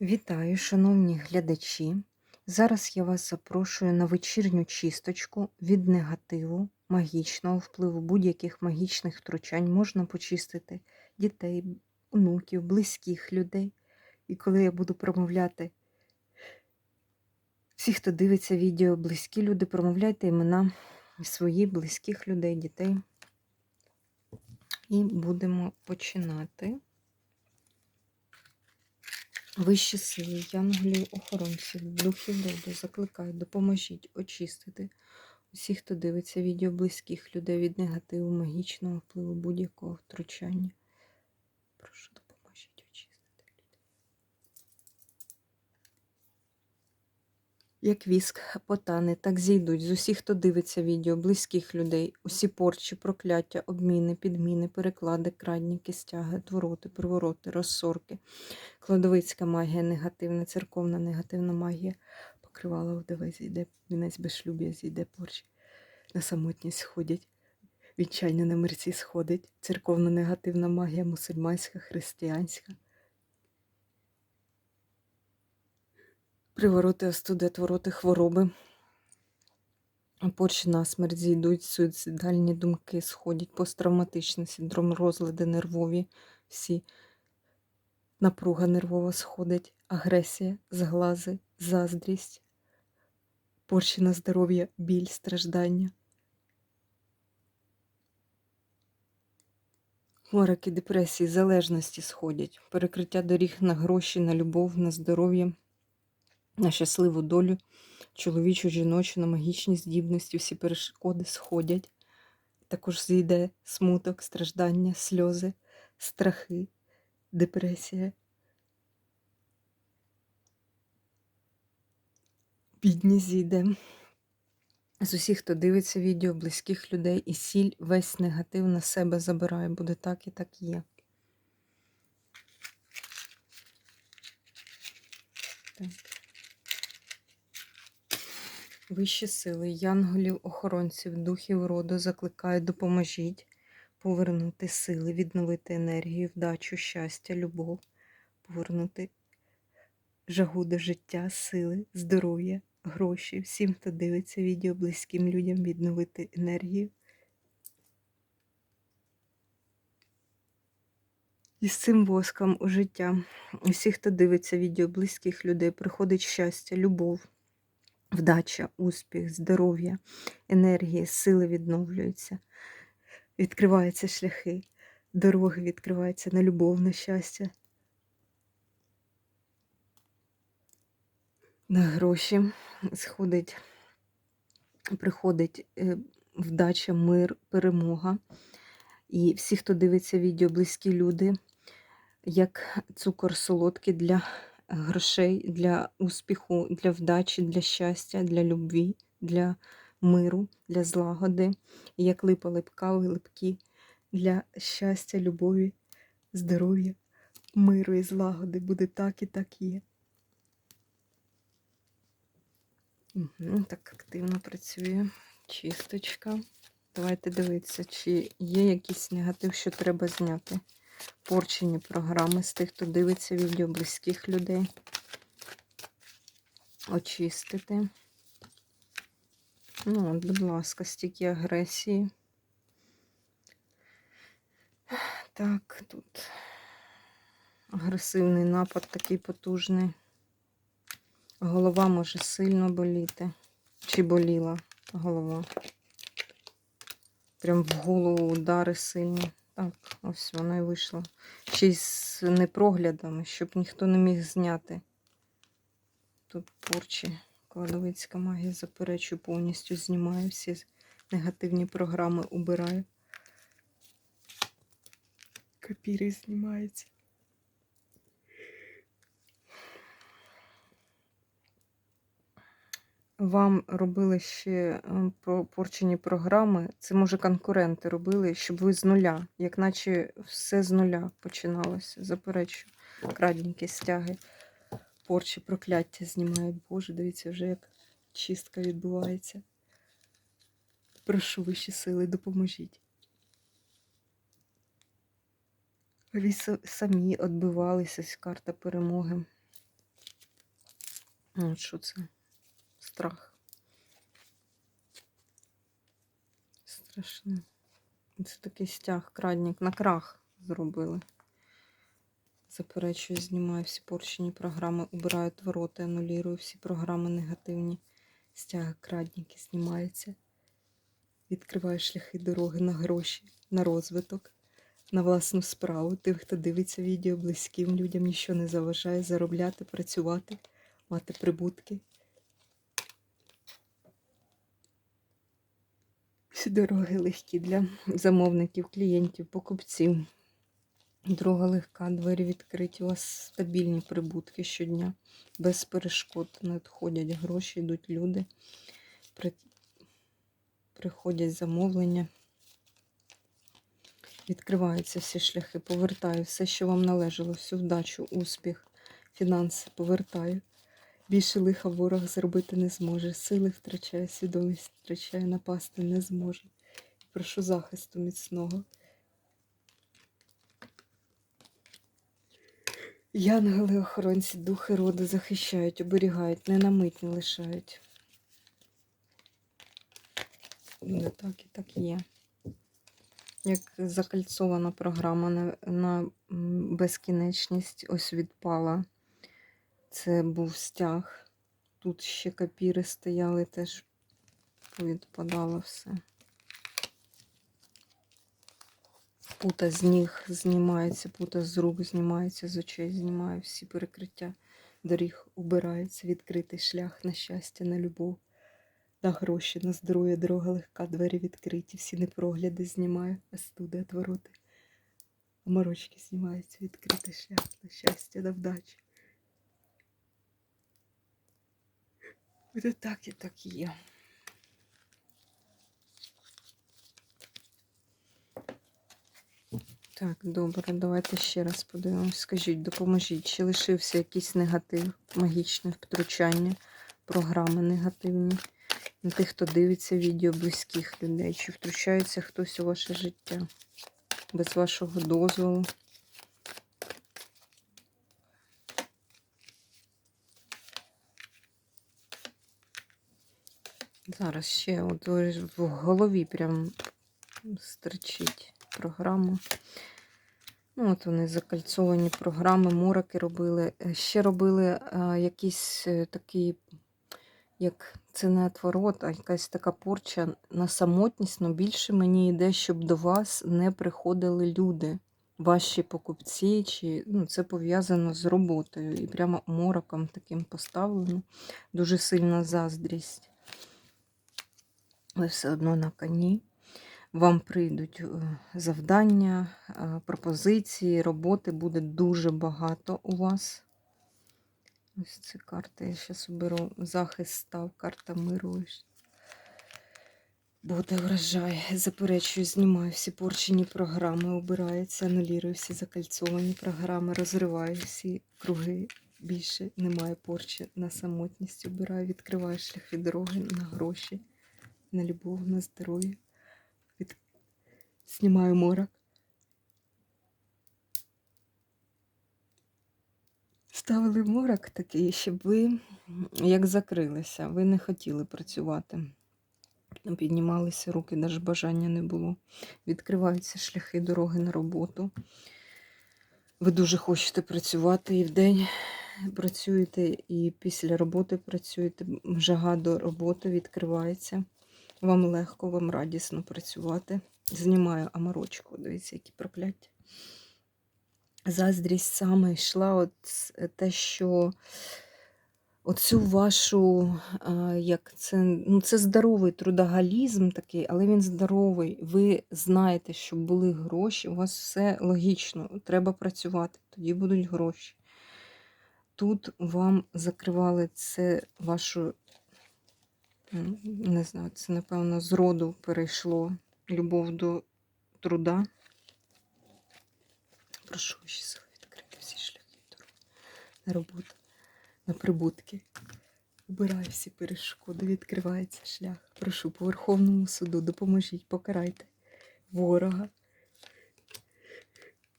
Вітаю, шановні глядачі! Зараз я вас запрошую на вечірню чисточку від негативу, магічного впливу, будь-яких магічних втручань. Можна почистити дітей, онуків, близьких людей. І коли я буду промовляти всі, хто дивиться відео, близькі люди, промовляйте імена своїх близьких людей, дітей. І будемо починати. Вищі сили, янголів, охоронців, духів роду, закликаю, допоможіть очистити усіх, хто дивиться відео близьких людей від негативу, магічного впливу, будь-якого втручання. Прошу, допоможіть очистити людей. Як віск потане, так зійдуть з усіх, хто дивиться відео, близьких людей, усі порчі, прокляття, обміни, підміни, переклади, крадніки, стяги, твороти, привороти, розсорки, кладовицька магія негативна, церковна негативна магія, покривала вдове, зійде, вінець безшлюб'я, зійде порчі, на самотність сходять, вінчання на мерці сходить, церковна негативна магія, мусульманська, християнська. Привороти, остуди, твороти, хвороби. Порчі на смерть зійдуть, суїцидальні думки сходять, посттравматичний синдром, розлади нервові, всі напруга нервова сходить, агресія, зглази, заздрість, порчі на здоров'я, біль, страждання. Хворики, депресії, залежності сходять, перекриття доріг на гроші, на любов, на здоров'я, на щасливу долю, чоловічу, жіночу, на магічні здібності, всі перешкоди сходять. Також зійде смуток, страждання, сльози, страхи, депресія. Бідність зійде. З усіх, хто дивиться відео, близьких людей і сіль весь негатив на себе забирає. Буде так і так є. Так. Вищі сили, янголів, охоронців, духів роду закликаю, допоможіть повернути сили, відновити енергію, вдачу, щастя, любов, повернути жагу до життя, сили, здоров'я, гроші. Всім, хто дивиться відео, близьким людям відновити енергію. І з цим воском у життя. Усі, хто дивиться відео близьких людей, приходить щастя, любов, вдача, успіх, здоров'я, енергія, сили відновлюються, відкриваються шляхи, дороги відкриваються на любов, на щастя, на гроші сходить, приходить е, вдача, мир, перемога. І всі, хто дивиться відео, близькі люди, як цукор солодкий для грошей, для успіху, для вдачі, для щастя, для любві, для миру, для злагоди, як липа липкаві, липкі для щастя, любові, здоров'я, миру і злагоди. Буде так і так є. Угу, так активно працює. Чисточка. Давайте дивитися, чи є якийсь негатив, що треба зняти. Порчені програми з тих, хто дивиться відео близьких людей. Очистити. Ну, от, будь ласка, стільки агресії. Так, тут агресивний напад такий потужний. Голова може сильно боліти. Чи боліла голова? Прям в голову удари сильні. Так, ось воно і вийшло. Ще й з непроглядами, щоб ніхто не міг зняти. Тут порчі. Кладовицька магія заперечую, повністю знімаю всі негативні програми, убираю. Копіри знімаються. Вам робили ще е, порчені програми, це може конкуренти робили, щоб ви з нуля, як наче все з нуля починалося. Заперечую. Краденькі стяги, порчі, прокляття знімають. Боже, дивіться, вже як чистка відбувається. Прошу вищі сили, допоможіть. Ви самі відбивалися, ось карта перемоги. Ну, що це? Страх. Страшно. Це такий стяг, крадник. На крах зробили. Заперечую, знімаю всі порчені програми, убираю твороти, анулірую всі програми негативні. Стяги, крадники знімаються. Відкриваю шляхи дороги на гроші, на розвиток, на власну справу. Тим, хто дивиться відео, близьким людям нічого не заважає заробляти, працювати, мати прибутки. Дороги легкі для замовників, клієнтів, покупців. Дорога легка, двері відкриті. У вас стабільні прибутки щодня, без перешкод. Надходять гроші, йдуть люди, при... приходять замовлення. Відкриваються всі шляхи, повертаю все, що вам належало, всю вдачу, успіх, фінанси повертаю. Більше лиха ворог зробити не зможе. Сили втрачає, свідомість втрачає, напасти не зможе. Прошу захисту міцного. Янгели, охоронці, духи роду захищають, оберігають, не на мить не лишають. Не так і так є. Як закальцована програма на, на безкінечність ось відпала. Це був стяг. Тут ще капіри стояли, теж повідпадало все. Пута з ніг знімається, пута з рук знімається, з очей знімаю, всі перекриття доріг убираються, відкритий шлях на щастя, на любов, на гроші, на здоров'я, дорога легка, двері відкриті, всі непрогляди знімаю, астуди, отвороти. Оморочки знімаються, відкритий шлях на щастя, на вдачу. Це так і так є. Так, добре, давайте ще раз подивимось. Скажіть, допоможіть, чи лишився якийсь негатив, магічне втручання, програми негативні на тих, хто дивиться відео близьких людей, чи втручається хтось у ваше життя без вашого дозволу. Зараз ще от в голові прям стричить програма. Ну, от вони закальцовані програми, мороки робили. Е, Ще робили а, якийсь е, такий, як це не отворот, а якась така порча на самотність, але більше мені йде, щоб до вас не приходили люди, ваші покупці, чи ну, це пов'язано з роботою. І прямо мороком таким поставлено. Дуже сильна заздрість. Ви все одно на коні. Вам прийдуть е, завдання, е, пропозиції, роботи буде дуже багато у вас. Ось ці карти. Я зараз оберу захист став, карта миру. Буде врожай. Заперечую, знімаю всі порчені програми, обираються, анулірую всі закальцовані програми, розриваю всі круги. Більше немає порчі на самотність. Обираю, відкриваю шляхи дороги на гроші, на любов, на здоров'я. Від... Знімаю морок. Ставили морок такий, щоб ви як закрилися, ви не хотіли працювати. Піднімалися руки, навіть бажання не було. Відкриваються шляхи дороги на роботу. Ви дуже хочете працювати і вдень працюєте, і після роботи працюєте. Жага до роботи відкривається. Вам легко, вам радісно працювати. Знімаю аморочку, дивіться, які прокляття. Заздрість саме йшла от те, що оцю вашу, як це, ну це здоровий трудоголізм такий, але він здоровий. Ви знаєте, що були гроші, у вас все логічно, треба працювати, тоді будуть гроші. Тут вам закривали це вашу, не знаю, це, напевно, з роду перейшло любов до труда. Прошу ще відкрити всі шляхи на роботу, на прибутки. Убираю всі перешкоди, відкривається шлях. Прошу по Верховному суду, допоможіть, покарайте ворога.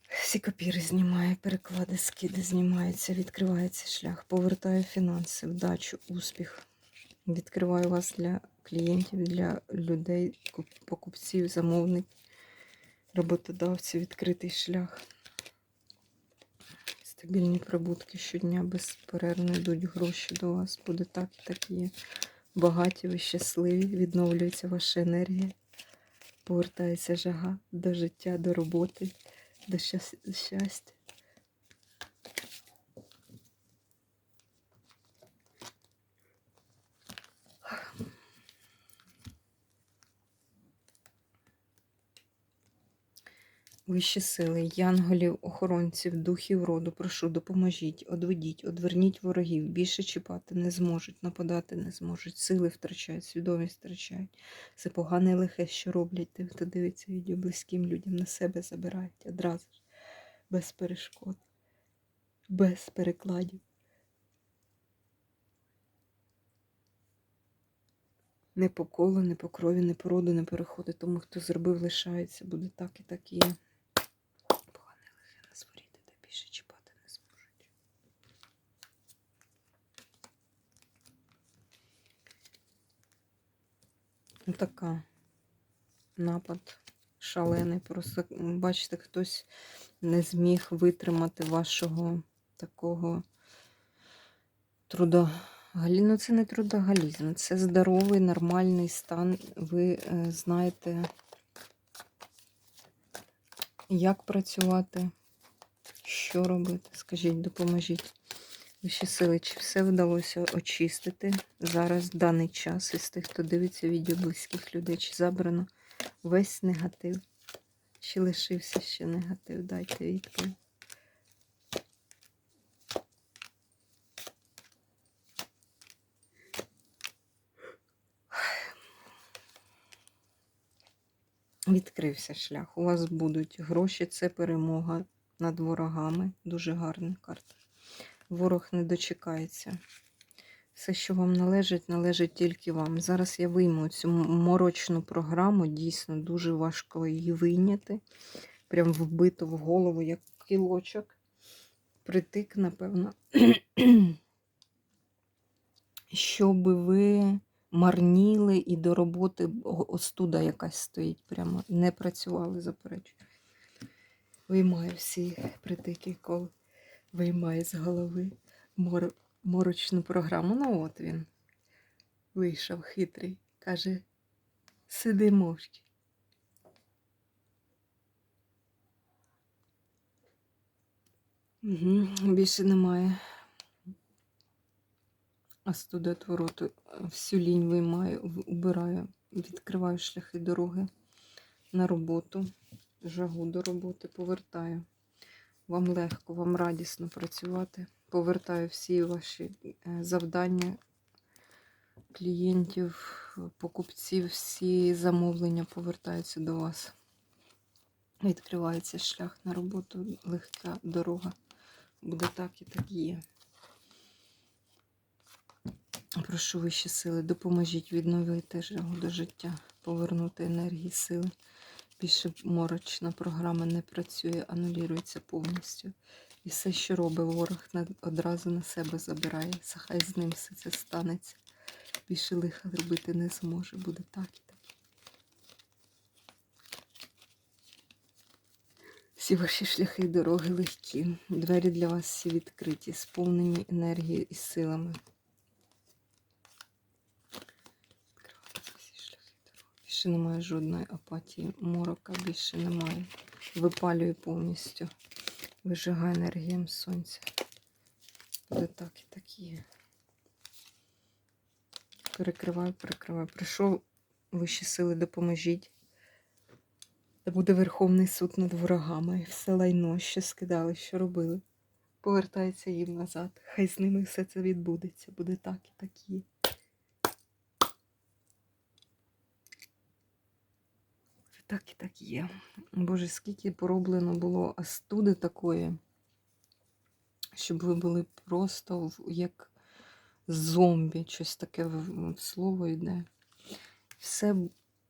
Всі копіри знімає, переклади, скиди знімаються, відкривається шлях, повертаю фінанси, вдачу, успіх. Відкриваю вас для клієнтів, для людей, покупців, замовників, роботодавців, відкритий шлях. Стабільні прибутки щодня безперервно йдуть гроші до вас. Буде так і так є. Багаті, ви щасливі, відновлюється ваша енергія, повертається жага до життя, до роботи, до щастя. Вищі сили, янголів, охоронців, духів роду, прошу, допоможіть, одведіть, одверніть ворогів, більше чіпати не зможуть, нападати не зможуть, сили втрачають, свідомість втрачають. Це погане і лихе, що роблять тим, хто дивиться відео близьким людям, на себе забирають одразу ж, без перешкод, без перекладів. Не по колу, не по крові, не по роду не переходить. Тому хто зробив, лишається, буде так і так і є. Погане лихе на зворіти, та більше чіпати не зможуть. Ну, така напад шалений. Просто бачите, хтось не зміг витримати вашого такого труда. Ну, це не трудоголізм, це здоровий, нормальний стан. Ви е, знаєте, як працювати, що робити. Скажіть, допоможіть. Вищі сили, чи все вдалося очистити зараз, даний час, із тих, хто дивиться відео близьких людей, чи забрано весь негатив, чи лишився ще негатив? Дайте відповідь. Відкрився шлях. У вас будуть гроші, це перемога над ворогами. Дуже гарна карта. Ворог не дочекається. Все, що вам належить, належить тільки вам. Зараз я вийму цю морочну програму, дійсно дуже важко її вийняти. Прям вбито в голову, як кілочок. Притик, напевно. Щоб ви марніли і до роботи остуда якась стоїть, прямо не працювали, заперечую. Виймаю всі притики, кол, виймаю з голови мор, морочну програму. Ну от він вийшов хитрий. Каже, сиди мовчки. Угу, більше немає. А студотвороту всю лінь виймаю, убираю, відкриваю шляхи дороги на роботу, жагу до роботи, повертаю. Вам легко, вам радісно працювати. Повертаю всі ваші е, завдання клієнтів, покупців, всі замовлення повертаються до вас. Відкривається шлях на роботу, легка дорога. Буде так і так є. Прошу вищі сили, допоможіть відновити жагу до життя, повернути енергії, сили. Більше морочна програма не працює, анулюється повністю. І все, що робить ворог, одразу на себе забирає. Хай з ним все це станеться. Більше лиха робити не зможе. Буде так і так. Всі ваші шляхи і дороги легкі. Двері для вас всі відкриті, сповнені енергією і силами. Відкриваються всі шляхи дороги. Більше немає жодної апатії, морока більше немає. Випалює повністю. Вижигає енергіям сонця. Буде так і так є. Перекриваю, перекриваю. Прийшов вищі сили, допоможіть. Буде Верховний суд над ворогами. Все лайно, що скидали, що робили. Повертається їм назад. Хай з ними все це відбудеться. Буде так і так є. Так і так є. Боже, скільки пороблено було астуди такої, щоб ви були просто як зомбі, щось таке в- слово йде. Все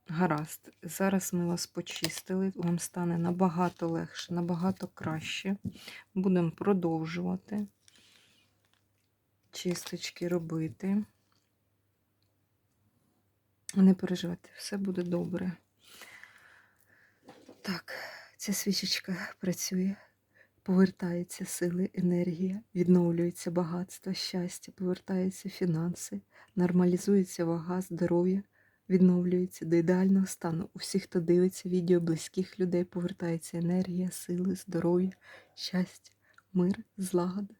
Гаразд, зараз ми вас почистили, вам стане набагато легше, набагато краще. Будемо продовжувати чисточки робити. Не переживайте, все буде добре. Так, ця свічечка працює, повертаються сили, енергія, відновлюється багатство, щастя, повертаються фінанси, нормалізується вага, здоров'я, відновлюється до ідеального стану. У всіх, хто дивиться відео близьких людей, повертається енергія, сили, здоров'я, щастя, мир, злагода.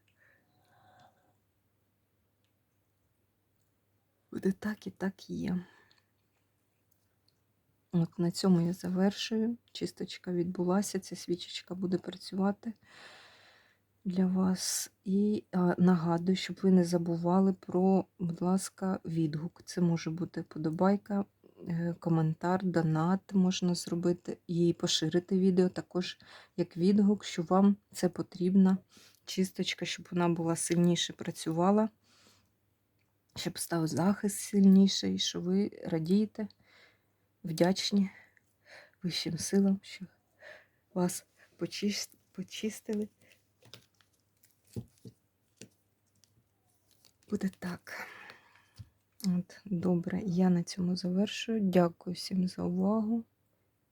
Буде так і так є. От на цьому я завершую. Чисточка відбулася, ця свічечка буде працювати для вас. І а, нагадую, щоб ви не забували про, будь ласка, відгук. Це може бути подобайка, е, коментар, донат можна зробити і поширити відео також як відгук, що вам це потрібна чисточка, щоб вона була сильніше працювала, щоб став захист сильніший, що ви радієте вдячні вищим силам, що вас почистили. Буде так. От, добре, я на цьому завершую. Дякую всім за увагу.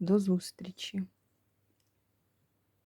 До зустрічі!